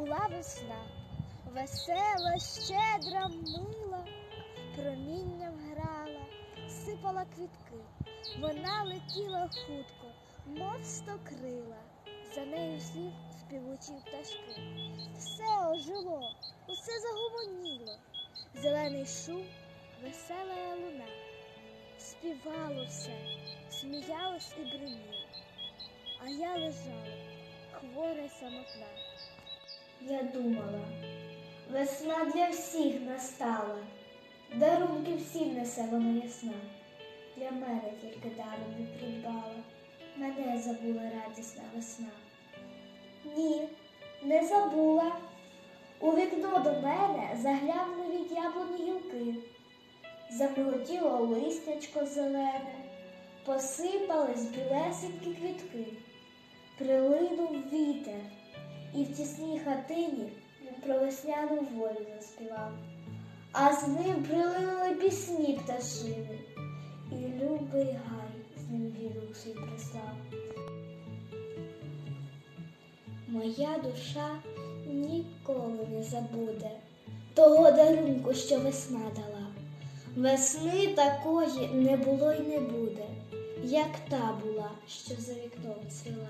була весна, весела, щедра, мила, промінням грала, сипала квітки. Вона летіла хутко, мов сто крила, за нею слід співучі пташки. Все ожило, усе загомоніло, зелений шум, весела луна. Співало все, сміялось і бриміло, а я лежала, хвора самотна. Я думала, весна для всіх настала, дарунки всім несе вона ясна. Для мене тільки дару не придбала, мене забула радісна весна. Ні, не забула. У вікно до мене заглянули від яблуні гілки. Замиготіло листячко зелене, посипались білесенькі квітки, прилинув вітер, і в тісній хатині він про весняну волю заспівав, а з ним прилинули пісні пташини, і любий гай з ним відгук свій прислав. Моя душа ніколи не забуде того дарунку, що весна дала. Весни такої не було й не буде, як та була, що за вікном цвіла.